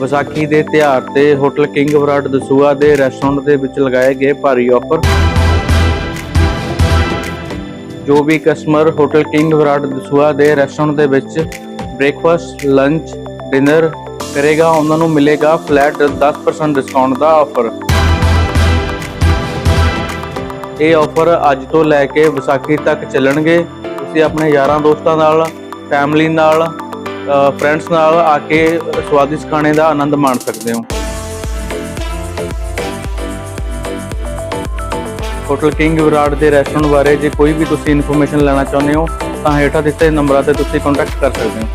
ਵਿਸਾਖੀ ਦੇ ਤਿਉਹਾਰ ਤੇ ਹੋਟਲ ਕਿੰਗ ਬਰਾਡ ਦਸੂਆ ਦੇ ਰੈਸਟੋਰੈਂਟ ਦੇ ਵਿੱਚ ਲਗਾਏ ਗਏ ਭਾਰੀ ਆਫਰ ਜੋ ਵੀ ਕਸਟਮਰ ਹੋਟਲ ਕਿੰਗ ਬਰਾਡ ਦਸੂਆ ਦੇ ਰੈਸਟੋਰੈਂਟ ਦੇ ਵਿੱਚ ਬ੍ਰੇਕਫਾਸਟ ਲੰਚ ਡਿਨਰ ਕਰੇਗਾ, ਉਹਨਾਂ ਨੂੰ ਮਿਲੇਗਾ ਫਲੈਟ 10% ਡਿਸਕਾਊਂਟ ਦਾ ਆਫਰ ਇਹ ਆਫਰ ਅੱਜ ਤੋਂ ਲੈ ਕੇ ਵਿਸਾਖੀ ਤੱਕ ਚੱਲਣਗੇ। ਤੁਸੀਂ ਆਪਣੇ ਯਾਰਾਂ ਦੋਸਤਾਂ ਨਾਲ ਫੈਮਿਲੀ ਨਾਲ ਫਰੈਂਡਸ ਨਾਲ ਆ ਕੇ ਸਵਾਦਿਸ਼ਟ ਖਾਣੇ ਦਾ ਆਨੰਦ ਮਾਣ ਸਕਦੇ ਹੋ। ਹੋਟਲ ਕਿੰਗ ਵਿਰਾਟ ਦੇ ਰੈਸਟੋਰੈਂਟ ਬਾਰੇ ਜੇ ਕੋਈ ਵੀ ਤੁਸੀਂ ਇਨਫੋਰਮੇਸ਼ਨ ਲੈਣਾ ਚਾਹੁੰਦੇ ਹੋ, ਤਾਂ ਹੇਠਾਂ ਦਿੱਤੇ ਨੰਬਰਾਂ ਤੇ ਤੁਸੀਂ ਕੰਟੈਕਟ ਕਰ ਸਕਦੇ ਹੋ।